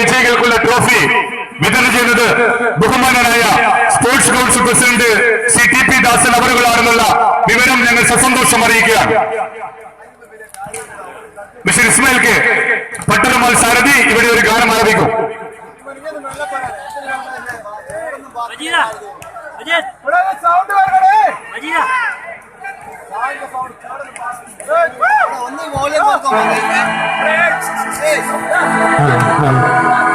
വിജയികൾക്കുള്ള trophy വിതരണം ചെയ്യുന്നത് ബഹുമാനനായ sports council president C T P Dasan അവറുകളാണെന്നുള്ള വിവരം ഞങ്ങൾ സസന്തോഷം അറിയിക്കുകയാണ്. മിസ്റ്റർ ഇസ്മയിൽക്ക് പട്ടണമാൽ സാരഥി ഇവിടെ ഒരു ഗാനം ആരംഭിക്കും ഒന്ന് volume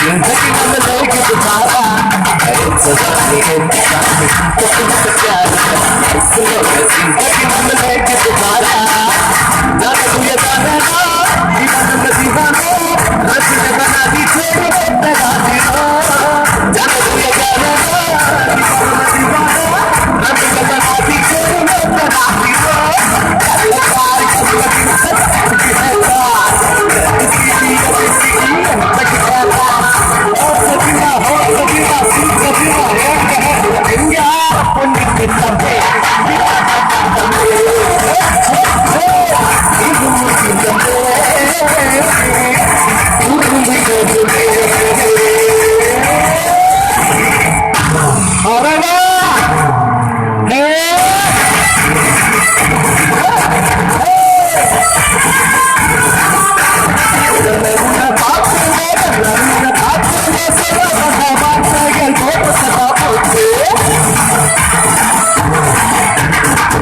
You're looking on the lake at the Baba. It's a sunny, it's a. Looking on the lake at the Baba.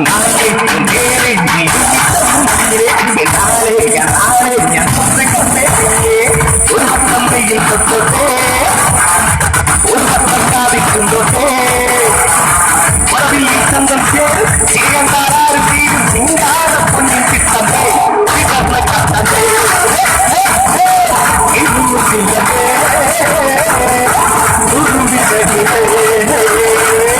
Nada.